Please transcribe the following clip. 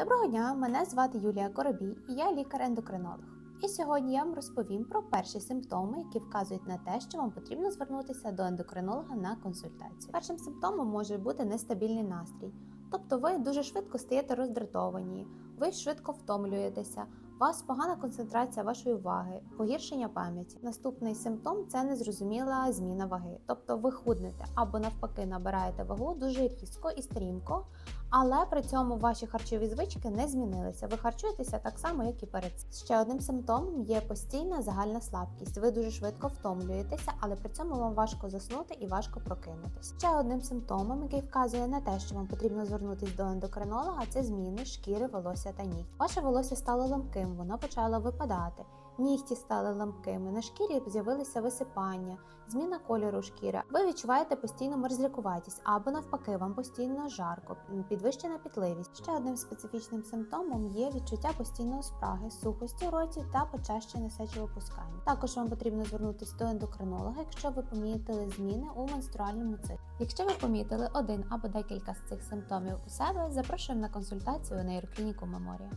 Доброго дня, мене звати Юлія Коробій і я лікар-ендокринолог. І сьогодні я вам розповім про перші симптоми, які вказують на те, що вам потрібно звернутися до ендокринолога на консультацію. Першим симптомом може бути нестабільний настрій, тобто ви дуже швидко стаєте роздратовані, ви швидко втомлюєтеся. У вас погана концентрація вашої уваги, погіршення пам'яті. Наступний симптом це незрозуміла зміна ваги. Тобто ви худнете або навпаки набираєте вагу дуже різко і стрімко, але при цьому ваші харчові звички не змінилися. Ви харчуєтеся так само, як і перед цим. Ще одним симптомом є постійна загальна слабкість. Ви дуже швидко втомлюєтеся, але при цьому вам важко заснути і важко прокинутися. Ще одним симптомом, який вказує на те, що вам потрібно звернутися до ендокринолога, це зміни шкіри, волосся та нігтів. Ваше волосся стало ламким, воно почало випадати. Нігті стали ламкими, на шкірі з'явилися висипання, зміна кольору шкіри. Ви відчуваєте постійну мерзлякуватість або навпаки, вам постійно жарко, підвищена пітливість. Ще одним специфічним симптомом є відчуття постійної спраги, сухості в роті та почащене сечовипускання. Також вам потрібно звернутися до ендокринолога, якщо ви помітили зміни у менструальному циклі. Якщо ви помітили один або декілька з цих симптомів у себе, запрошуємо на консультацію у нейроклініку Меморія.